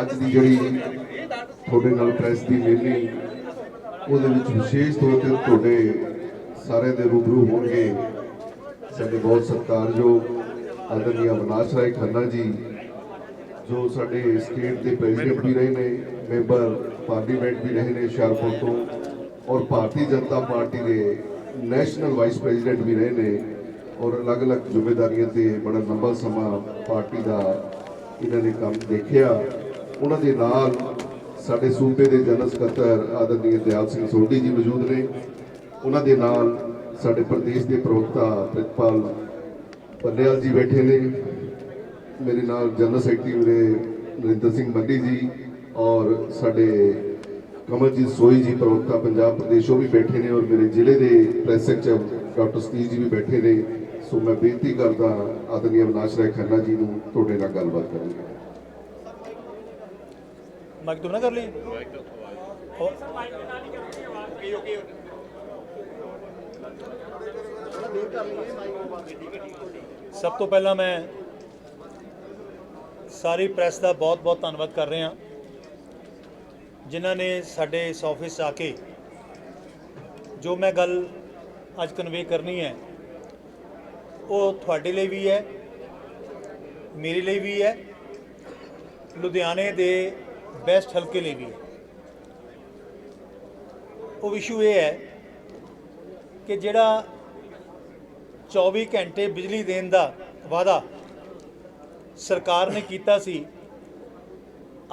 ਅੱਜ ਦੀ ਜਿਹੜੀ ਤੁਹਾਡੇ ਨਾਲ ਪ੍ਰੈਸ ਦੀ ਮੇਲੀ, ਉਹਦੇ ਵਿੱਚ ਵਿਸ਼ੇਸ਼ ਤੌਰ ਤੇ ਤੁਹਾਡੇ ਸਾਰਿਆਂ ਦੇ ਰੂਬਰੂ ਹੋਣਗੇ। ਸਾਡੇ ਬਹੁਤ ਸਤਿਕਾਰਯੋਗ ਆਦਰਨੀय ਅਵਨਾਸ਼ ਰਾਏ ਖੰਨਾ ਜੀ, ਜੋ ਸਾਡੇ ਸਟੇਟ ਦੇ ਪ੍ਰੈਜ਼ੀਡੈਂਟ ਵੀ ਰਹੇ ਨੇ ਮੈਂਬਰ ਪਾਰਲੀਮੈਂਟ ਵੀ ਰਹੇ ਨੇ ਹੁਸ਼ਿਆਰਪੁਰ ਤੋਂ, ਔਰ ਭਾਰਤੀ ਜਨਤਾ ਪਾਰਟੀ ਦੇ ਨੈਸ਼ਨਲ ਵਾਈਸ ਪ੍ਰੈਜ਼ੀਡੈਂਟ ਵੀ ਰਹੇ ਨੇ, ਔਰ ਅਲੱਗ-ਅਲੱਗ ਜ਼ਿੰਮੇਵਾਰੀਆਂ ਤੇ ਬੜਾ ਲੰਬਾ ਸਮਾਂ ਪਾਰਟੀ ਦਾ ਇਹਨਾਂ ਨੇ ਕੰਮ ਦੇਖਿਆ। ਉਹਨਾਂ ਦੇ ਨਾਲ ਸਾਡੇ ਸੂਬੇ ਦੇ ਜਨਰਲ ਸਕੱਤਰ ਆਦਰਨੀय ਦਿਆਲ ਸਿੰਘ ਸੋਢੀ ਜੀ ਮੌਜੂਦ ਨੇ। ਉਹਨਾਂ ਦੇ ਨਾਲ ਸਾਡੇ ਪ੍ਰਦੇਸ਼ ਦੇ ਪ੍ਰਵਕਤਾ ਪ੍ਰਿਤਪਾਲ ਪੱਲੇਵਾਲ ਜੀ ਬੈਠੇ ਨੇ। ਮੇਰੇ ਨਾਲ ਜਨਰਲ ਸੈਕਟਰੀ ਮੇਰੇ ਨਰਿੰਦਰ ਸਿੰਘ ਮੱਲੀ ਜੀ ਔਰ ਸਾਡੇ ਕਮਲਜੀਤ ਸੋਈ ਜੀ ਪ੍ਰਵਕਤਾ ਪੰਜਾਬ ਪ੍ਰਦੇਸ਼, ਉਹ ਵੀ ਬੈਠੇ ਨੇ ਔਰ ਮੇਰੇ ਜ਼ਿਲ੍ਹੇ ਦੇ ਪ੍ਰੈਸ ਸੈਕਟਰ ਡਾਕਟਰ ਸਤੀਸ਼ ਜੀ ਵੀ ਬੈਠੇ ਨੇ। ਸੋ ਮੈਂ ਬੇਨਤੀ ਕਰਦਾ ਆਦਰਨੀय ਅਵਨਾਸ਼ ਰਾਏ ਖੰਨਾ ਜੀ ਨੂੰ ਤੁਹਾਡੇ ਨਾਲ ਗੱਲਬਾਤ ਕਰਨ ਲਈ ਮਾਈਕ ਤੋਂ ਨਾ ਕਰ ਲਈ। ਸਭ ਤੋਂ ਪਹਿਲਾਂ ਮੈਂ ਸਾਰੀ ਪ੍ਰੈਸ ਦਾ ਬਹੁਤ-ਬਹੁਤ ਧੰਨਵਾਦ ਕਰ ਰਿਹਾ। ਜਿਨ੍ਹਾਂ ਨੇ ਸਾਡੇ ਇਸ ਆਫਿਸ ਆ ਕੇ ਜੋ ਮੈਂ ਗੱਲ ਅੱਜ ਕਨਵੇ ਕਰਨੀ ਹੈ, ਉਹ ਤੁਹਾਡੇ ਲਈ ਵੀ ਹੈ, ਮੇਰੇ ਲਈ ਵੀ ਹੈ। ਲੁਧਿਆਣੇ ਦੇ ਬੈਸਟ ਹਲਕੇ ਲਈ ਵੀ ਹੈ। ਉਹ ਇਸ਼ੂ ਇਹ ਹੈ ਕਿ ਜਿਹੜਾ 24 ਘੰਟੇ ਬਿਜਲੀ ਦੇਣ ਦਾ ਵਾਅਦਾ ਸਰਕਾਰ ਨੇ ਕੀਤਾ ਸੀ,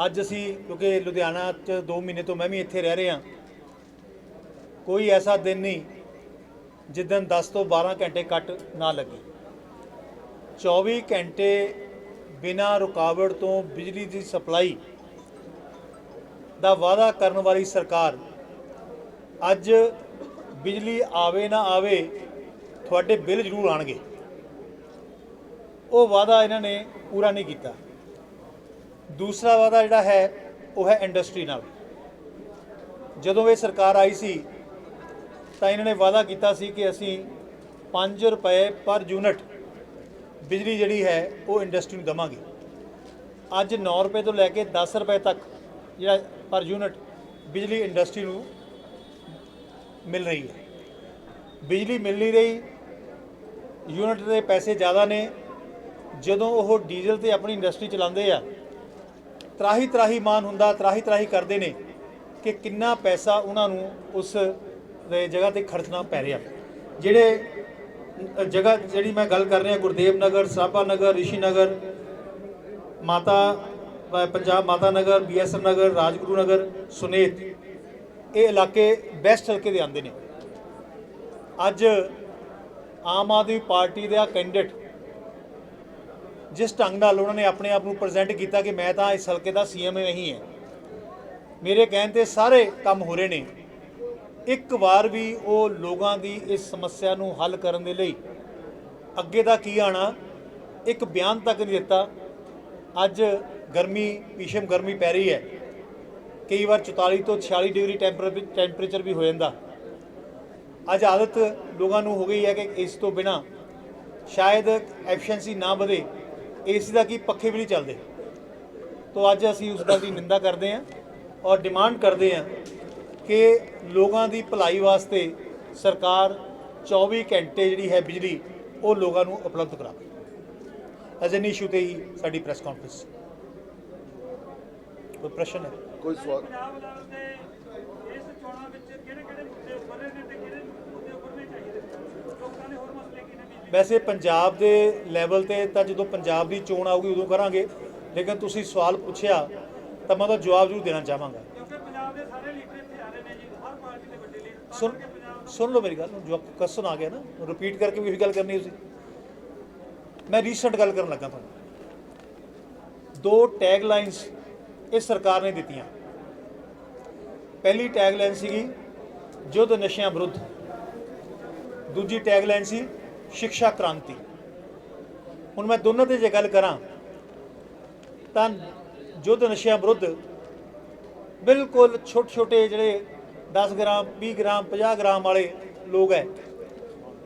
ਅੱਜ ਅਸੀਂ, ਕਿਉਂਕਿ ਲੁਧਿਆਣਾ 'ਚ 2 ਮਹੀਨੇ ਤੋਂ ਮੈਂ ਵੀ ਇੱਥੇ ਰਹਿ ਰਿਹਾ, ਕੋਈ ਐਸਾ ਦਿਨ ਨਹੀਂ ਜਿੱਦਨ 10 ਤੋਂ 12 ਘੰਟੇ ਕੱਟ ਨਾ ਲੱਗੇ। 24 ਘੰਟੇ ਬਿਨਾਂ ਰੁਕਾਵਟ ਤੋਂ ਬਿਜਲੀ ਦੀ ਸਪਲਾਈ ਦਾ ਵਾਅਦਾ ਕਰਨ ਵਾਲੀ ਸਰਕਾਰ, ਅੱਜ ਬਿਜਲੀ ਆਵੇ ਨਾ ਆਵੇ, ਤੁਹਾਡੇ ਬਿੱਲ ਜ਼ਰੂਰ ਆਣਗੇ ਉਹ ਵਾਅਦਾ ਇਹਨਾਂ ਨੇ ਪੂਰਾ ਨਹੀਂ ਕੀਤਾ। ਦੂਸਰਾ ਵਾਅਦਾ ਜਿਹੜਾ ਹੈ, ਉਹ ਹੈ ਇੰਡਸਟਰੀ ਨਾਲ। ਜਦੋਂ ਇਹ ਸਰਕਾਰ ਆਈ ਸੀ, ਤਾਂ ਇਹਨਾਂ ਨੇ ਵਾਅਦਾ ਕੀਤਾ ਸੀ ਕਿ ਅਸੀਂ 5 ਰੁਪਏ ਪਰ ਯੂਨਿਟ ਬਿਜਲੀ ਜਿਹੜੀ ਹੈ, ਉਹ ਇੰਡਸਟਰੀ ਨੂੰ ਦਵਾਂਗੇ। ਅੱਜ 9 ਰੁਪਏ ਤੋਂ ਲੈ ਕੇ 10 ਰੁਪਏ ਤੱਕ ਜਿਹੜਾ ਪਰ ਯੂਨਿਟ ਬਿਜਲੀ ਇੰਡਸਟਰੀ ਨੂੰ ਮਿਲ ਰਹੀ ਹੈ। ਬਿਜਲੀ ਮਿਲ ਨਹੀਂ ਰਹੀ, ਯੂਨਿਟ ਦੇ ਪੈਸੇ ਜ਼ਿਆਦਾ ਨੇ। ਜਦੋਂ ਉਹ ਡੀਜ਼ਲ ਤੇ ਆਪਣੀ ਇੰਡਸਟਰੀ ਚਲਾਉਂਦੇ ਆ ਤਰਾਹੀ ਤਰਾਹੀ ਮਾਨ ਹੁੰਦਾ ਤਰਾਹੀ ਤਰਾਹੀ ਕਰਦੇ ਨੇ ਕਿ ਕਿੰਨਾ ਪੈਸਾ ਉਹਨਾਂ ਨੂੰ ਉਸ ਦੇ ਜਗ੍ਹਾ ਤੇ ਖਰਚਣਾ ਪੈ ਰਿਹਾ। ਜਿਹੜੇ ਜਗ੍ਹਾ ਜਿਹੜੀ ਮੈਂ ਗੱਲ ਕਰ ਰਿਹਾ, ਗੁਰਦੇਵ ਨਗਰ ਸਰਾਭਾ ਨਗਰ, ਰਿਸ਼ੀ ਨਗਰ, ਮਾਤਾ ਪੰਜਾਬ ਮਾਤਾ ਨਗਰ ਬੀਐਸਐਨ ਨਗਰ, ਰਾਜਗੁਰੂ ਨਗਰ, ਸੁਨੇਤ, ਇਹ ਇਲਾਕੇ ਬੈਸਟ ਹਲਕੇ ਦੇ ਆਉਂਦੇ ਨੇ। ਅੱਜ ਆਮ ਆਦਮੀ ਪਾਰਟੀ ਦਾ ਕੈਂਡੀਡੇਟ ਜਿਸ ਢੰਗ ਨਾਲ ਉਹਨਾਂ ਨੇ ਆਪਣੇ ਆਪ ਨੂੰ ਪ੍ਰੈਜ਼ੈਂਟ ਕੀਤਾ ਕਿ ਮੈਂ ਤਾਂ ਇਸ ਹਲਕੇ ਦਾ ਸੀਐਮ ਨਹੀਂ ਹੈ। ਮੇਰੇ ਕਹਿਣ ਤੇ ਸਾਰੇ ਕੰਮ ਹੋ ਰਹੇ ਨੇ। ਇੱਕ ਵਾਰ ਵੀ ਉਹ ਲੋਕਾਂ ਦੀ ਇਸ ਸਮੱਸਿਆ ਨੂੰ ਹੱਲ ਕਰਨ ਦੇ ਲਈ ਅੱਗੇ ਦਾ ਕੀ ਆਣਾ, ਇੱਕ ਬਿਆਨ ਤੱਕ ਨਹੀਂ ਦਿੱਤਾ। ਅੱਜ ਗਰਮੀ, ਭੀਸ਼ਮ ਗਰਮੀ ਪੈ ਰਹੀ ਹੈ। ਕਈ ਵਾਰ 44 ਤੋਂ 46 ਡਿਗਰੀ ਟੈਂਪਰੇ- ਟੈਂਪਰੇਚਰ ਵੀ ਹੋ ਜਾਂਦਾ। ਅੱਜ ਆਦਤ ਲੋਕਾਂ ਨੂੰ ਹੋ ਗਈ ਹੈ ਕਿ ਇਸ ਤੋਂ ਬਿਨਾ ਸ਼ਾਇਦ ਐਫੀਸ਼ੀਐਂਸੀ ਨਾ ਵਧੇ, ਏਸੀ ਦਾ ਕੀ ਪੱਖੇ ਵੀ ਨਹੀਂ ਚੱਲਦੇ। ਤੋਂ ਅੱਜ ਅਸੀਂ ਉਸ ਗੱਲ ਦੀ ਨਿੰਦਾ ਕਰਦੇ ਹਾਂ ਔਰ ਡਿਮਾਂਡ ਕਰਦੇ ਹਾਂ ਕਿ ਲੋਕਾਂ ਦੀ ਭਲਾਈ ਵਾਸਤੇ ਸਰਕਾਰ 24 ਘੰਟੇ ਜਿਹੜੀ ਹੈ ਬਿਜਲੀ, ਉਹ ਲੋਕਾਂ ਨੂੰ ਉਪਲਬਧ ਕਰਾਵੇ। ਐਜ਼ ਇਸ਼ੂ ਤੇ ਹੀ ਸਾਡੀ ਪ੍ਰੈਸ ਕਾਨਫਰੰਸ ਕੋਈ ਪ੍ਰਸ਼ਨ ਹੈ? ਕੋਈ ਸਵਾਲ? ਪੰਜਾਬ ਲੈਵਲ ਤੇ ਇਸ ਚੋਣਾਂ ਵਿੱਚ ਕਿਹੜੇ ਕਿਹੜੇ ਮੁੱਦੇ ਉੱਭਰੇ ਨੇ ਤੇ ਕਿਹੜੇ ਮੁੱਦੇ ਉੱਭਰਨੇ ਚਾਹੀਦੇ ਨੇ? ਲੋਕਾਂ ਦੇ ਹੋਰ ਮਸਲੇ ਕੀ ਨੇ ਬਿਜਲੀ ਵੈਸੇ ਪੰਜਾਬ ਦੇ ਲੈਵਲ ਤੇ ਤਾਂ ਜਦੋਂ ਪੰਜਾਬ ਦੀ ਚੋਣ ਆਊਗੀ ਉਦੋਂ ਕਰਾਂਗੇ। ਲੇਕਿਨ ਤੁਸੀਂ ਸਵਾਲ ਪੁੱਛਿਆ ਤਾਂ ਮੈਂ ਉਹਦਾ ਜਵਾਬ ਜ਼ਰੂਰ ਦੇਣਾ ਚਾਹਾਂਗਾ। ਕਿਉਂਕਿ ਪੰਜਾਬ ਦੇ ਸਾਰੇ ਲੀਡਰ ਇੱਥੇ ਆ ਰਹੇ ਨੇ ਜੀ ਹਰ ਪਾਰਟੀ ਦੇ ਵੱਡੇ ਲੀਡਰ। ਸੁਣ ਸੁਣ ਲਓ ਮੇਰੀ ਗੱਲ ਜੋ ਕੁਐਸਚਨ ਆ ਗਿਆ ਨਾ ਰਿਪੀਟ ਕਰਕੇ ਵੀ ਉਹੀ ਗੱਲ ਕਰਨੀ ਸੀ ਮੈਂ ਰੀਸੈਂਟ ਗੱਲ ਕਰਨ ਲੱਗਾ ਤੁਹਾਨੂੰ। ਦੋ ਟੈਗ ਲਾਈਨਸ ਇਸ ਸਰਕਾਰ ਨੇ ਦਿੱਤੀਆਂ। ਪਹਿਲੀ ਟੈਗ ਲਾਈਨ ਸੀਗੀ ਯੁੱਧ ਨਸ਼ਿਆਂ ਵਿਰੁੱਧ। ਦੂਜੀ ਟੈਗ ਲਾਈਨ ਸੀ ਸਿੱਖਿਆ ਕ੍ਰਾਂਤੀ। ਹੁਣ ਮੈਂ ਦੋਨਾਂ ਤੇ ਜੇ ਗੱਲ ਕਰਾਂ, ਤਾਂ ਯੁੱਧ ਨਸ਼ਿਆਂ ਵਿਰੁੱਧ ਬਿਲਕੁਲ ਛੋਟੇ ਛੋਟੇ ਜਿਹੜੇ 10 ਗ੍ਰਾਮ 20 ਗ੍ਰਾਮ 50 ਗ੍ਰਾਮ ਵਾਲੇ ਲੋਕ ਹੈ,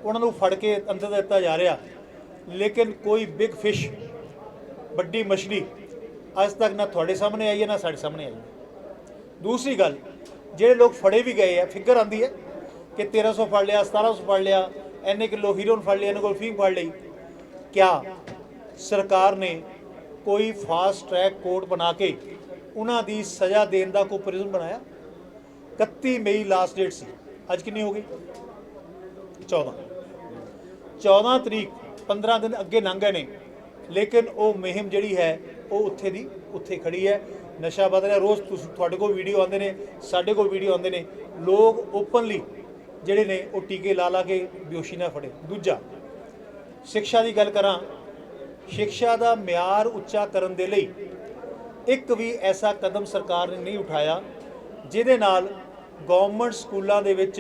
ਉਹਨਾਂ ਨੂੰ ਫੜ ਕੇ ਅੰਦਰ ਦਿੱਤਾ ਜਾ ਰਿਹਾ। ਲੇਕਿਨ ਕੋਈ ਬਿਗ ਫਿਸ਼ ਵੱਡੀ ਮਛਲੀ ਅੱਜ ਤੱਕ ਨਾ ਤੁਹਾਡੇ ਸਾਹਮਣੇ ਆਈ ਹੈ, ਨਾ ਸਾਡੇ ਸਾਹਮਣੇ ਆਈ ਹੈ। ਦੂਸਰੀ ਗੱਲ, ਜਿਹੜੇ ਲੋਕ ਫੜੇ ਵੀ ਗਏ ਆ, ਫਿਕਰ ਆਂਦੀ ਹੈ ਕਿ 1300 ਫੜ ਲਿਆ 1700 ਫੜ ਲਿਆ ਐਨੇ ਕਿਲੋ ਹੀਰੋਨ ਫੜ ਲਿਆ ਇਹਨਾਂ ਕੋਲ ਫੀਮ ਫੜ ਲਈ। ਕਿਆ ਸਰਕਾਰ ਨੇ ਕੋਈ ਫਾਸਟ ਟਰੈਕ ਕੋਰਟ ਬਣਾ ਕੇ ਉਹਨਾਂ ਦੀ ਸਜ਼ਾ ਦੇਣ ਦਾ ਕੋਈ ਪ੍ਰਿਜ਼ਮ ਬਣਾਇਆ? 31 ਮਈ ਲਾਸਟ ਡੇਟ ਸੀ। ਅੱਜ ਕਿੰਨੀ ਹੋ ਗਈ? 14 14 ਤਰੀਕ 15 ਦਿਨ ਅੱਗੇ ਲੰਘ ਗਏ ਨੇ। ਲੇਕਿਨ ਉਹ ਮੁਹਿੰਮ ਜਿਹੜੀ ਹੈ ਉਹ ਉੱਥੇ ਦੀ ਉੱਥੇ ਖੜੀ ਹੈ। ਨਸ਼ਾ ਵੱਧ ਰਿਹਾ। ਰੋਜ਼ ਤੁਸੀਂ, ਤੁਹਾਡੇ ਕੋਲ ਵੀਡੀਓ ਆਉਂਦੇ ਨੇ, ਸਾਡੇ ਕੋਲ ਵੀਡੀਓ ਆਉਂਦੇ ਨੇ। ਲੋਕ ਓਪਨਲੀ ਜਿਹੜੇ ਨੇ, ਉਹ ਟੀਕੇ ਲਾ ਲਾ ਕੇ ਬਿਓਸ਼ੀ ਨਾ ਫੜੇ। ਦੂਜਾ, ਸਿੱਖਿਆ ਦੀ ਗੱਲ ਕਰਾਂ। ਸਿੱਖਿਆ ਦਾ ਮਿਆਰ ਉੱਚਾ ਕਰਨ ਦੇ ਲਈ ਇੱਕ ਵੀ ਐਸਾ ਕਦਮ ਸਰਕਾਰ ਨੇ ਨਹੀਂ ਉਠਾਇਆ, ਜਿਹਦੇ ਨਾਲ ਗਵਰਨਮੈਂਟ ਸਕੂਲਾਂ ਦੇ ਵਿੱਚ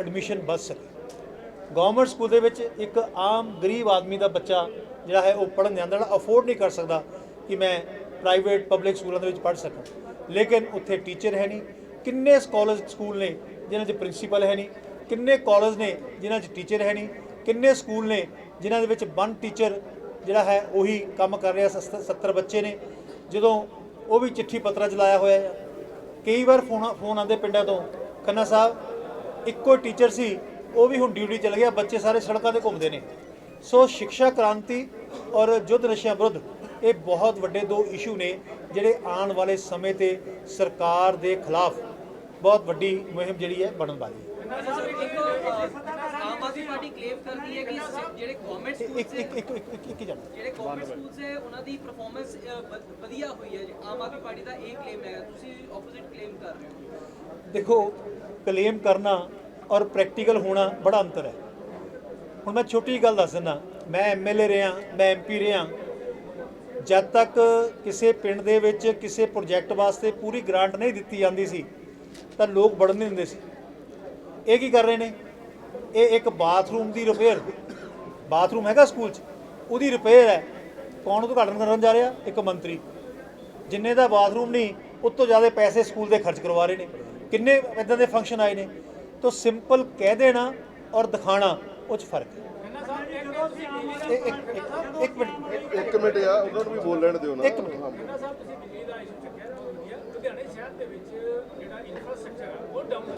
ਐਡਮਿਸ਼ਨ ਵੱਧ ਸਕੇ। ਗਵਰਨਮੈਂਟ ਸਕੂਲ ਦੇ ਵਿੱਚ ਇੱਕ ਆਮ ਗਰੀਬ ਆਦਮੀ ਦਾ ਬੱਚਾ ਜਿਹੜਾ ਹੈ ਉਹ ਪੜ੍ਹਨ ਜਾਂਦਾ ਜਿਹੜਾ ਅਫੋਰਡ ਨਹੀਂ ਕਰ ਸਕਦਾ ਕਿ ਮੈਂ ਪ੍ਰਾਈਵੇਟ ਪਬਲਿਕ ਸਕੂਲਾਂ ਦੇ ਵਿੱਚ ਪੜ੍ਹ ਸਕਾਂ। ਲੇਕਿਨ ਉੱਥੇ ਟੀਚਰ ਹੈ ਨਹੀਂ। ਕਿੰਨੇ ਕਾਲਜ ਸਕੂਲ ਨੇ ਜਿਨ੍ਹਾਂ 'ਚ ਪ੍ਰਿੰਸੀਪਲ ਹੈ ਨਹੀਂ। ਕਿੰਨੇ ਕਾਲਜ ਨੇ ਜਿਨ੍ਹਾਂ 'ਚ ਟੀਚਰ ਹੈ ਨਹੀਂ। ਕਿੰਨੇ ਸਕੂਲ ਨੇ ਜਿਨ੍ਹਾਂ ਦੇ ਵਿੱਚ ਵਨ ਟੀਚਰ ਜਿਹੜਾ ਹੈ ਉਹੀ ਕੰਮ ਕਰ ਰਿਹਾ 70 ਬੱਚੇ ਨੇ। ਜਦੋਂ ਉਹ ਵੀ ਚਿੱਠੀ ਪੱਤਰਾਂ ਚਲਾਇਆ ਹੋਇਆ ਹੈ। ਕਈ ਵਾਰ ਫੋਨ ਫੋਨ ਆਉਂਦੇ ਪਿੰਡਾਂ ਤੋਂ, ਖੰਨਾ ਸਾਹਿਬ, ਇੱਕੋ ਟੀਚਰ ਸੀ, ਉਹ ਵੀ ਹੁਣ ਡਿਊਟੀ ਚਲ ਗਿਆ, ਬੱਚੇ ਸਾਰੇ ਸੜਕਾਂ ਤੇ ਘੁੰਮਦੇ ਨੇ। ਸੋ ਸਿੱਖਿਆ ਕ੍ਰਾਂਤੀ ਔਰ ਯੁੱਧ ਨਸ਼ਿਆਂ ਵਿਰੁੱਧ ਇਹ ਬਹੁਤ ਵੱਡੇ ਦੋ ਇਸ਼ੂ ਨੇ ਜਿਹੜੇ ਆਉਣ ਵਾਲੇ ਸਮੇਂ ਤੇ ਸਰਕਾਰ ਦੇ ਖਿਲਾਫ ਬਹੁਤ ਵੱਡੀ ਮੁਹਿੰਮ ਜਿਹੜੀ ਹੈ ਬਣਨ ਵਾਲੀ ਹੈ। ਇੱਕ ਆਮ ਆਦਮੀ ਪਾਰਟੀ ਕਲੇਮ ਕਰਦੀ ਹੈ ਕਿ ਸ- ਜਿਹੜੇ ਗਵਰਨਮੈਂਟ ਸਕੂਲ ਇੱਕ ਇੱਕ ਇੱਕ ਇੱਕ ਇੱਕ- ਇੱਕ ਹੀ ਜਾਣਾ। ਜਿਹੜੇ ਗਵਰਨਮੈਂਟ ਸਕੂਲਸ ਹੈ ਉਹਨਾਂ ਦੀ ਪਰਫਾਰਮੈਂਸ ਵਧੀਆ ਹੋਈ ਹੈ। ਜੀ। ਆਮ ਆਦਮੀ ਪਾਰਟੀ ਦਾ ਇਹ ਕਲੇਮ ਹੈ ਤੁਸੀਂ ਆਪੋਜ਼ਿਟ ਕਲੇਮ ਕਰ ਰਹੇ ਹੋ। ਦੇਖੋ ਕਲੇਮ ਕਰਨਾ ਔਰ ਪ੍ਰੈਕਟੀਕਲ ਹੋਣਾ ਬੜਾ ਅੰਤਰ ਹੈ। ਹੁਣ ਮੈਂ ਛੋਟੀ ਜਿਹੀ ਗੱਲ ਦੱਸ ਦਿੰਦਾ। ਮੈਂ ਐਮਐਲਏ ਰਿਹਾ, ਮੈਂ ਐਮਪੀ ਰਿਹਾ। ਜਦ ਤੱਕ ਕਿਸੇ ਪਿੰਡ ਦੇ ਵਿੱਚ ਕਿਸੇ ਪ੍ਰੋਜੈਕਟ ਵਾਸਤੇ ਪੂਰੀ ਗ੍ਰਾਂਟ ਨਹੀਂ ਦਿੱਤੀ ਜਾਂਦੀ ਸੀ, ਤਾਂ ਲੋਕ ਵੜਨ ਨਹੀਂ ਦਿੰਦੇ ਸੀ। ਇਹ ਕੀ ਕਰ ਰਹੇ ਨੇ? ਇਹ ਇੱਕ ਬਾਥਰੂਮ ਦੀ ਰਿਪੇਅਰ ਬਾਥਰੂਮ ਹੈਗਾ ਸਕੂਲ 'ਚ, ਉਹਦੀ ਰਿਪੇਅਰ ਹੈ। ਕੌਣ ਉਦਘਾਟਨ ਕਰਨ ਜਾ ਰਿਹਾ? ਇੱਕ ਮੰਤਰੀ। ਜਿੰਨੇ ਦਾ ਬਾਥਰੂਮ ਨਹੀਂ, ਉਸ ਤੋਂ ਜ਼ਿਆਦਾ ਪੈਸੇ ਸਕੂਲ ਦੇ ਖਰਚ ਕਰਵਾ ਰਹੇ ਨੇ। ਕਿੰਨੇ ਇਦਾਂ ਦੇ ਫੰਕਸ਼ਨ ਆਏ ਨੇ? ਤਾਂ ਸਿੰਪਲ ਕਹਿ ਦੇਣਾ ਔਰ ਦਿਖਾਣਾ। ਉਹ 'ਚ ਫ਼ਰਕ ਹੈ। ਇਹ- ਇੱਕ ਇੱਕ- ਮਿੰਟ। ਇੱਕ ਮਿੰਟ ਆ ਉਹਨਾਂ ਨੂੰ ਵੀ ਬੋਲ ਲੈਣ ਦਿਓ ਨਾ। ਇੱਕ ਮਿੰਟ। ਸਾਹਿਬ ਤੁਸੀਂ ਦਿੱਲੀ ਦਾ ਇਸ਼ੂ ਚੱਕਿਆ ਬਹੁਤ ਵਧੀਆ ਲੁਧਿਆਣੇ ਸ਼ਹਿਰ ਦੇ ਵਿੱਚ ਜਿਹੜਾ ਇਨਫਰਾਸਟ੍ਰਕਚਰ ਹੈ ਉਹ ਡਾਊਨ ਹੈ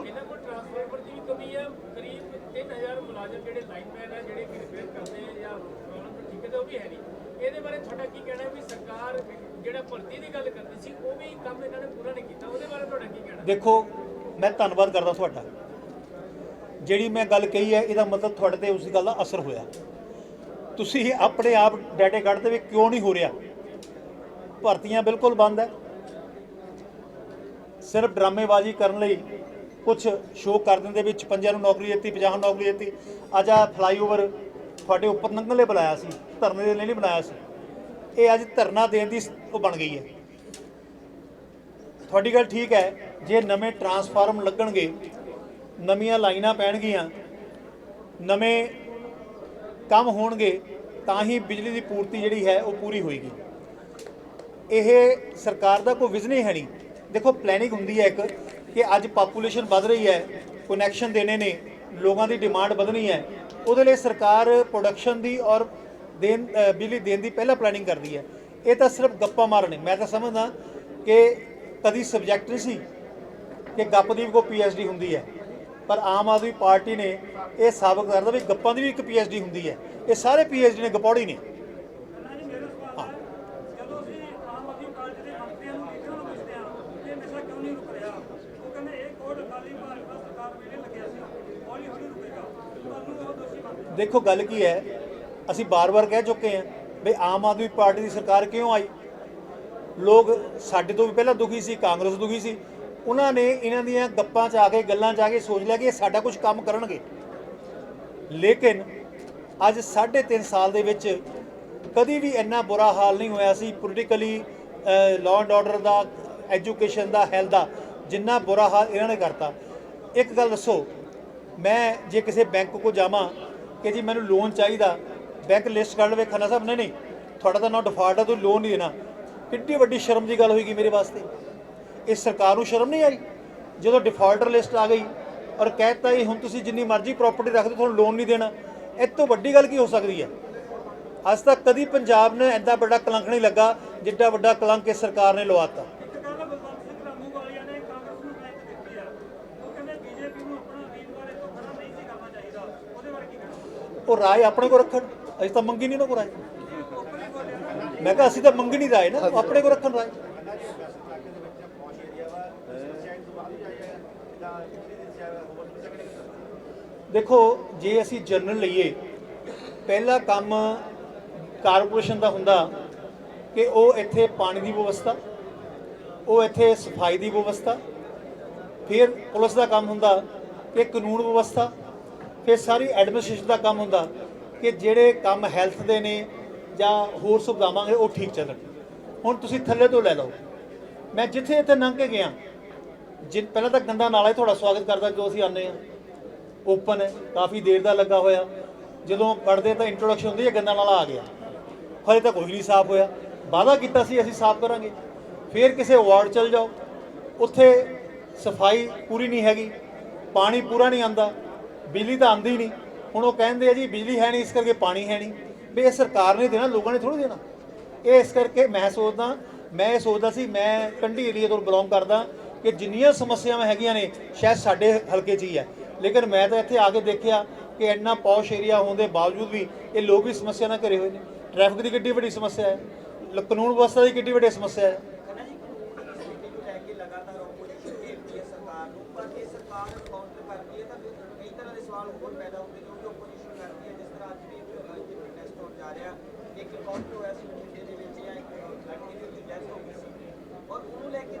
ਇਹਨਾਂ ਕੋਲ ਟਰਾਂਸਫਾਰਮਰ ਦੀ ਵੀ ਕਮੀ ਹੈ ਕਰੀਬ 3000 ਮੁਲਾਜ਼ਮ ਜਿਹੜੇ ਲਾਈਨਮੈਨ ਹੈ ਜਿਹੜੇ ਕਿ ਰਿਪੇਅਰ ਕਰਦੇ ਹੈ ਜਾਂ ਉਹਨਾਂ ਨੂੰ ਠੀਕ ਹੈ ਉਹ ਵੀ ਹੈ ਨਹੀਂ। ਇਹਦੇ ਬਾਰੇ ਤੁਹਾਡਾ ਕੀ ਕਹਿਣਾ ਹੈ ਵੀ ਸਰਕਾਰ ਜਿਹੜਾ ਭਰਤੀ ਦੀ ਗੱਲ ਕਰਦੀ ਸੀ ਉਹ ਵੀ ਕੰਮ ਇਹਨਾਂ ਨੇ ਪੂਰਾ ਨਹੀਂ ਕੀਤਾ। ਉਹਦੇ ਬਾਰੇ ਤੁਹਾਡਾ ਕੀ ਕਹਿਣਾ? ਦੇਖੋ ਮੈਂ ਧੰਨਵਾਦ ਕਰਦਾ ਤੁਹਾਡਾ। ਜਿਹੜੀ ਮੈਂ ਗੱਲ ਕਹੀ ਹੈ, ਇਹਦਾ ਮਤਲਬ ਤੁਹਾਡੇ ਤੇ ਉਸ ਗੱਲ ਦਾ ਅਸਰ ਹੋਇਆ। ਤੁਸੀਂ ਆਪਣੇ ਆਪ ਡਾਟੇ ਕੱਢਦੇ ਵੀ ਕਿਉਂ ਨਹੀਂ ਹੋ ਰਿਹਾ? ਭਰਤੀਆਂ ਬਿਲਕੁਲ ਬੰਦ ਹੈ। ਸਿਰਫ ਡਰਾਮੇਬਾਜ਼ੀ ਕਰਨ ਲਈ ਕੁਝ ਸ਼ੋਅ ਕਰ ਦਿੰਦੇ ਵੀ 56 ਨੂੰ ਨੌਕਰੀ ਦਿੱਤੀ 50 ਨੂੰ ਨੌਕਰੀ ਦਿੱਤੀ। ਅੱਜ ਆ ਫਲਾਈਓਵਰ ਤੁਹਾਡੇ ਉੱਪਰ ਲੰਘਣ ਲਈ ਬੁਲਾਇਆ ਸੀ, ਧਰਨੇ ਦੇ ਲਈ ਨਹੀਂ ਬਣਾਇਆ ਸੀ। ਇਹ ਅੱਜ ਧਰਨਾ ਦੇਣ ਦੀ ਉਹ ਬਣ ਗਈ ਹੈ। ਤੁਹਾਡੀ ਗੱਲ ਠੀਕ ਹੈ, ਜੇ ਨਵੇਂ ਟਰਾਂਸਫਾਰਮ ਲੱਗਣਗੇ ਨਵੀਆਂ ਲਾਈਨਾਂ ਪੈਣਗੀਆਂ, ਨਵੇਂ ਕੰਮ ਹੋਣਗੇ, ਤਾਂ ਹੀ ਬਿਜਲੀ ਦੀ ਪੂਰਤੀ ਜਿਹੜੀ ਹੈ ਉਹ ਪੂਰੀ ਹੋਏਗੀ। ਇਹ ਸਰਕਾਰ ਦਾ ਕੋਈ ਵਿਜ਼ਨ ਹੀ ਹੈ ਨਹੀਂ। ਦੇਖੋ ਪਲੈਨਿੰਗ ਹੁੰਦੀ ਹੈ ਇੱਕ ਕਿ ਅੱਜ ਪਾਪੂਲੇਸ਼ਨ ਵੱਧ ਰਹੀ ਹੈ ਕਨੈਕਸ਼ਨ ਦੇਣੇ ਨੇ, ਲੋਕਾਂ ਦੀ ਡਿਮਾਂਡ ਵਧਣੀ ਹੈ। ਉਹਦੇ ਲਈ ਸਰਕਾਰ ਪ੍ਰੋਡਕਸ਼ਨ ਦੀ ਔਰ ਦੇਣ ਬਿਜਲੀ ਦੇਣ ਦੀ ਪਹਿਲਾਂ ਪਲੈਨਿੰਗ ਕਰਦੀ ਹੈ। ਇਹ ਤਾਂ ਸਿਰਫ ਗੱਪਾਂ ਮਾਰਨੇ। ਮੈਂ ਤਾਂ ਸਮਝਦਾ ਕਿ ਕਦੀ ਸਬਜੈਕਟ ਨਹੀਂ ਸੀ ਕਿ ਗੱਪ ਦੀ ਵੀ ਕੋਈ ਪੀਐਚਡੀ ਹੁੰਦੀ ਹੈ। ਪਰ ਆਮ ਆਦਮੀ ਪਾਰਟੀ ਨੇ ਇਹ ਸਾਬਤ ਕਰਦਾ ਵੀ ਗੱਪਾਂ ਦੀ ਵੀ ਇੱਕ ਪੀਐਚਡੀ ਹੁੰਦੀ ਹੈ। ਇਹ ਸਾਰੇ ਪੀਐਚਡੀ ਨੇ, ਗਪੌੜੀ ਨੇ। ਦੇਖੋ, ਗੱਲ ਕੀ ਹੈ? ਅਸੀਂ ਬਾਰ-ਬਾਰ ਕਹਿ ਚੁੱਕੇ ਹਾਂ ਵੀ ਆਮ ਆਦਮੀ ਪਾਰਟੀ ਦੀ ਸਰਕਾਰ ਕਿਉਂ ਆਈ? ਲੋਕ ਸਾਡੇ ਤੋਂ ਵੀ ਪਹਿਲਾਂ ਦੁਖੀ ਸੀ, ਕਾਂਗਰਸ ਦੁਖੀ ਸੀ। ਉਹਨਾਂ ਨੇ ਇਹਨਾਂ ਦੀਆਂ ਗੱਪਾਂ 'ਚ ਆ ਕੇ, ਗੱਲਾਂ 'ਚ ਆ ਕੇ ਸੋਚ ਲਿਆ ਕਿ ਇਹ ਸਾਡਾ ਕੁਝ ਕੰਮ ਕਰਨਗੇ। ਲੇਕਿਨ ਅੱਜ 3.5 ਸਾਲ ਦੇ ਵਿੱਚ ਕਦੀ ਵੀ ਇੰਨਾ ਬੁਰਾ ਹਾਲ ਨਹੀਂ ਹੋਇਆ ਸੀ। ਪੋਲੀਟੀਕਲੀ ਲਾਅ ਐਂਡ ਆਰਡਰ ਦਾ ਐਜੂਕੇਸ਼ਨ ਦਾ ਹੈਲਥ ਦਾ, ਜਿੰਨਾ ਬੁਰਾ ਹਾਲ ਇਹਨਾਂ ਨੇ ਕਰਤਾ। ਇੱਕ ਗੱਲ ਦੱਸੋ, ਮੈਂ ਜੇ ਕਿਸੇ ਬੈਂਕ ਕੋ ਜਾਵਾਂ ਕਿ ਜੀ ਮੈਨੂੰ ਲੋਨ ਚਾਹੀਦਾ ਬੈਂਕ ਲਿਸਟ ਕੱਢ ਲਵੇ, ਖੰਨਾ ਸਾਹਿਬ, ਨਹੀਂ ਨਹੀਂ, ਤੁਹਾਡਾ ਤਾਂ ਨਾ ਡਿਫਾਲਟ ਆ, ਤੁਸੀਂ ਲੋਨ ਨਹੀਂ ਦੇਣਾ। ਕਿੰਨੀ ਵੱਡੀ ਸ਼ਰਮ ਦੀ ਗੱਲ ਹੋਏਗੀ ਮੇਰੇ ਵਾਸਤੇ। ਇਹ ਸਰਕਾਰ ਨੂੰ ਸ਼ਰਮ ਨਹੀਂ ਆਈ? ਜਦੋਂ ਡਿਫਾਲਟਰ ਲਿਸਟ ਆ ਗਈ ਔਰ ਕਹਿਤਾ ਇਹ ਹੁਣ ਤੁਸੀਂ ਜਿੰਨੀ ਮਰਜ਼ੀ ਪ੍ਰਾਪਰਟੀ ਰੱਖ ਦਿਓ ਤੁਹਾਨੂੰ ਲੋਨ ਨਹੀਂ ਦੇਣਾ। ਇਹ ਤੋਂ ਵੱਡੀ ਗੱਲ ਕੀ ਹੋ ਸਕਦੀ ਹੈ? ਅੱਜ ਤੱਕ ਕਦੀ ਪੰਜਾਬ ਨੇ ਐਡਾ ਵੱਡਾ ਕਲੰਕ ਨਹੀਂ ਲੱਗਾ ਜਿੱਡਾ ਵੱਡਾ ਕਲੰਕ ਇਸ ਸਰਕਾਰ ਨੇ ਲਵਾਤਾ ਉਹ ਰਾਏ ਆਪਣੇ ਕੋ ਰੱਖਣ। ਅਸੀਂ ਤਾਂ ਮੰਗੀ ਨਹੀਂ ਨਾ ਕੋ ਰਾਏ। ਮੈਂ ਕਿਹਾ ਅਸੀਂ ਤਾਂ ਮੰਗੀ ਨਹੀਂ ਰਾਏ ਨਾ ਆਪਣੇ ਕੋ ਰੱਖਣ ਰਾਏ। ਦੇਖੋ, ਜੇ ਅਸੀਂ ਜਨਰਲ ਲਈਏ, ਪਹਿਲਾ ਕੰਮ ਕਾਰਪੋਰੇਸ਼ਨ ਦਾ ਹੁੰਦਾ ਕਿ ਉਹ ਇੱਥੇ ਪਾਣੀ ਦੀ ਵਿਵਸਥਾ, ਉਹ ਇੱਥੇ ਸਫ਼ਾਈ ਦੀ ਵਿਵਸਥਾ, ਫਿਰ ਪੁਲਿਸ ਦਾ ਕੰਮ ਹੁੰਦਾ ਕਿ ਕਾਨੂੰਨ ਵਿਵਸਥਾ, ਫਿਰ ਸਾਰੀ ਐਡਮਿਨਿਸਟ੍ਰੇਸ਼ਨ ਦਾ ਕੰਮ ਹੁੰਦਾ ਕਿ ਜਿਹੜੇ ਕੰਮ ਹੈਲਥ ਦੇ ਨੇ ਜਾਂ ਹੋਰ ਸੁਵਿਧਾਵਾਂ ਨੇ, ਉਹ ਠੀਕ ਚੱਲਣ। ਹੁਣ ਤੁਸੀਂ ਥੱਲੇ ਤੋਂ ਲੈ ਲਓ। ਮੈਂ ਜਿੱਥੇ ਇੱਥੇ ਲੰਘ ਕੇ ਗਿਆ, ਜਿ, ਪਹਿਲਾਂ ਤਾਂ ਗੰਦਾ ਨਾਲਾ ਹੀ ਤੁਹਾਡਾ ਸਵਾਗਤ ਕਰਦਾ ਜੋ ਅਸੀਂ ਆਨੇ ਆ ਓਪਨ ਹੈ, ਕਾਫੀ ਦੇਰ ਦਾ ਲੱਗਾ ਹੋਇਆ। ਜਦੋਂ ਪੜਦੇ ਤਾਂ ਇੰਟਰੋਡਕਸ਼ਨ ਹੁੰਦੀ ਹੈ, ਗੰਦਾ ਨਾਲਾ ਆ ਗਿਆ। ਹਜੇ ਤਾਂ ਕੋਈ ਨਹੀਂ ਸਾਫ਼ ਹੋਇਆ। ਵਾਅਦਾ ਕੀਤਾ ਸੀ, ਅਸੀਂ ਸਾਫ਼ ਕਰਾਂਗੇ। ਫਿਰ ਕਿਸੇ ਵਾਰਡ ਚਲ ਜਾਓ। ਉੱਥੇ ਸਫ਼ਾਈ ਪੂਰੀ ਨਹੀਂ ਹੈਗੀ। ਪਾਣੀ ਪੂਰਾ ਨਹੀਂ ਆਂਦਾ ਬਿਜਲੀ ਤਾਂ ਆਂਦੀ ਨਹੀਂ। ਹੁਣ ਉਹ ਕਹਿੰਦੇ ਆ ਜੀ, ਬਿਜਲੀ ਹੈ ਨਹੀਂ, ਇਸ ਕਰਕੇ ਪਾਣੀ ਹੈ ਨਹੀਂ। ਵੀ ਇਹ ਸਰਕਾਰ ਨੇ ਦੇਣਾ, ਲੋਕਾਂ ਨੇ ਥੋੜੀ ਦੇਣਾ। ਇਹ ਇਸ ਕਰਕੇ ਮੈਂ ਸੋਚਦਾ, ਮੈਂ ਇਹ ਸੋਚਦਾ ਸੀ, ਮੈਂ ਕੰਢੀ ਏਰੀਆ ਤੋਂ ਬਿਲੋਂਗ ਕਰਦਾ ਕਿ ਜਿੰਨੀਆਂ ਸਮੱਸਿਆਵਾਂ ਹੈਗੀਆਂ ਨੇ, ਸ਼ਾਇਦ ਸਾਡੇ ਹਲਕੇ 'ਚ ਹੀ ਹੈ। ਲੇਕਿਨ ਮੈਂ ਤਾਂ ਇੱਥੇ ਆ ਕੇ ਦੇਖਿਆ ਕਿ ਇੰਨਾ ਪੌਸ਼ ਏਰੀਆ ਹੋਣ ਦੇ ਬਾਵਜੂਦ ਵੀ ਇਹ ਲੋਕ ਵੀ ਸਮੱਸਿਆ ਨਾਲ ਘਰੇ ਹੋਏ ਨੇ। ਟ੍ਰੈਫਿਕ ਦੀ ਕਿੱਡੀ ਵੱਡੀ ਸਮੱਸਿਆ ਹੈ। ਲ- ਕਾਨੂੰਨ ਵਿਵਸਥਾ ਦੀ ਕਿੱਡੀ ਵੱਡੀ ਸਮੱਸਿਆ ਹੈ। ਕਹਿੰਦਾ ਜੀ ਕਾਨੂੰਨ ਨੂੰ ਲੈ ਕੇ ਲਗਾਤਾਰ ਆਪੋਜੀਸ਼ਨ ਘੇਰਦੀ ਹੈ ਸਰਕਾਰ ਨੂੰ, ਪਰ ਜੇ ਸਰਕਾਰ ਕਾਊਂਟਰ ਕਰਦੀ ਹੈ ਤਾਂ ਫਿਰ ਕਈ ਤਰ੍ਹਾਂ ਦੇ ਸਵਾਲ ਹੋਰ ਪੈਦਾ ਹੁੰਦੇ ਜੋ ਕਿ ਆਪੋਜੀਸ਼ਨ ਕਰਦੀ ਹੈ। ਜਿਸ ਤਰ੍ਹਾਂ ਅੱਜ ਵੀ ਇੱਕ ਪ੍ਰੋਟੈਸਟ ਹੋਣ ਜਾ ਰਿਹਾ। ਇੱਕ ਕਾਊਂਟਰ ਹੋਇਆ ਸੀ, ਬਠਿੰਡੇ ਦੇ ਵਿੱਚ, ਜਾਂ ਇੱਕ ਲੜਕੀ ਦੀ ਉੱਤੇ ਡੈਥ ਹੋ ਗਈ ਸੀ। ਔਰ ਉਹਨੂੰ ਲੈ ਕੇ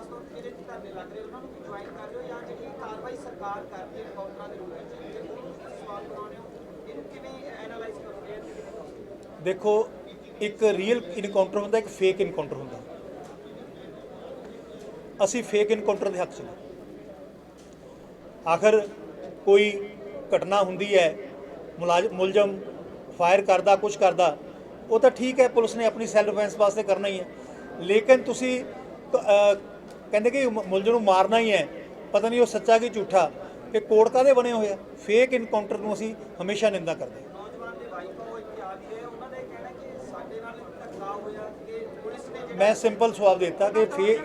ਖਾਸ ਤੌਰ ਤੇ ਜਿਹੜੇ ਧਰਨੇ ਲੱਗ ਰਹੇ, ਉਹਨਾਂ ਨੂੰ ਜੁਆਇਨ ਕਰ ਰਹੇ ਹੋ ਜਾਂ ਜਿਹੜੀ ਕਾਰਵਾਈ ਸਰਕਾਰ ਕਰਦੀ ਹੈ ਕਾਊਂਟਰਾਂ ਦੇ ਰੂਪ ਵਿੱਚ? ਜੇ ਉਹਨੂੰ ਸਵਾਲ ਬਣਾਉਂਦੇ ਹੋ, ਇਹਨੂੰ ਕਿਵੇਂ ਐਨਾਲਾਈਜ਼ ਕਰੋਗੇ? ਦੇਖੋ, ਇੱਕ ਰੀਅਲ ਇਨਕਾਊਂਟਰ ਹੁੰਦਾ, ਇੱਕ ਫੇਕ ਇਨਕਾਊਂਟਰ ਹੁੰਦਾ। ਅਸੀਂ ਫੇਕ ਇਨਕਾਊਂਟਰ ਦੇ ਹੱਕ 'ਚ ਨਹੀਂ ਆਖਰ ਕੋਈ ਘਟਨਾ ਹੁੰਦੀ ਹੈ ਮੁਲਾਜ਼ਮ ਮੁਲਜ਼ਮ ਫਾਇਰ ਕਰਦਾ ਕੁਝ ਕਰਦਾ, ਉਹ ਤਾਂ ਠੀਕ ਹੈ, ਪੁਲਿਸ ਨੇ ਆਪਣੀ ਸੈਲਫ ਡਿਫੈਂਸ ਵਾਸਤੇ ਕਰਨਾ ਹੀ ਹੈ। ਲੇਕਿਨ ਤੁਸੀਂ ਕਹਿੰਦੇ ਕਿ ਮੁਲਜ਼ਮ ਨੂੰ ਮਾਰਨਾ ਹੀ ਹੈ। ਪਤਾ ਨਹੀਂ ਉਹ ਸੱਚਾ ਕਿ ਝੂਠਾ। ਇਹ ਕੋਡ ਕਾਦੇ ਬਣੇ ਹੋਏ ਆ? ਫੇਕ ਇਨਕਾਊਂਟਰ ਨੂੰ ਅਸੀਂ ਹਮੇਸ਼ਾ ਨਿੰਦਾ ਕਰਦੇ ਹਾਂ। ਮੈਂ ਸਿੰਪਲ ਸਵਾਲ ਦਿੱਤਾ ਕਿ fake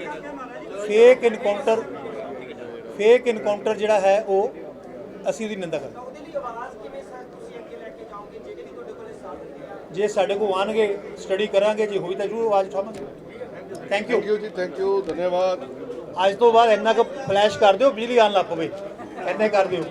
fake encounter fake encounter ਜਿਹੜਾ ਹੈ ਉਹ ਅਸੀਂ ਉਹਦੀ ਨਿੰਦਾ ਕਰਦੇ ਹਾਂ। ਜੇ ਸਾਡੇ ਕੋਲ ਆਣਗੇ ਸਟੱਡੀ ਕਰਾਂਗੇ, ਜੇ ਹੋਈ ਤਾਂ ਜ਼ਰੂਰ ਆਵਾਜ਼ ਉਠਾਵਾਂਗੇ। Thank you thank you ji thank you ਧੰਨਵਾਦ। ਅੱਜ ਤੋਂ ਬਾਅਦ ਇੰਨਾ ਕੁ ਫਲੈਸ਼ ਕਰ ਦਿਓ ਬਿਜਲੀ ਆਉਣ ਲੱਗ ਪਵੇ। ਇੰਨੇ ਕਰ ਦਿਓ।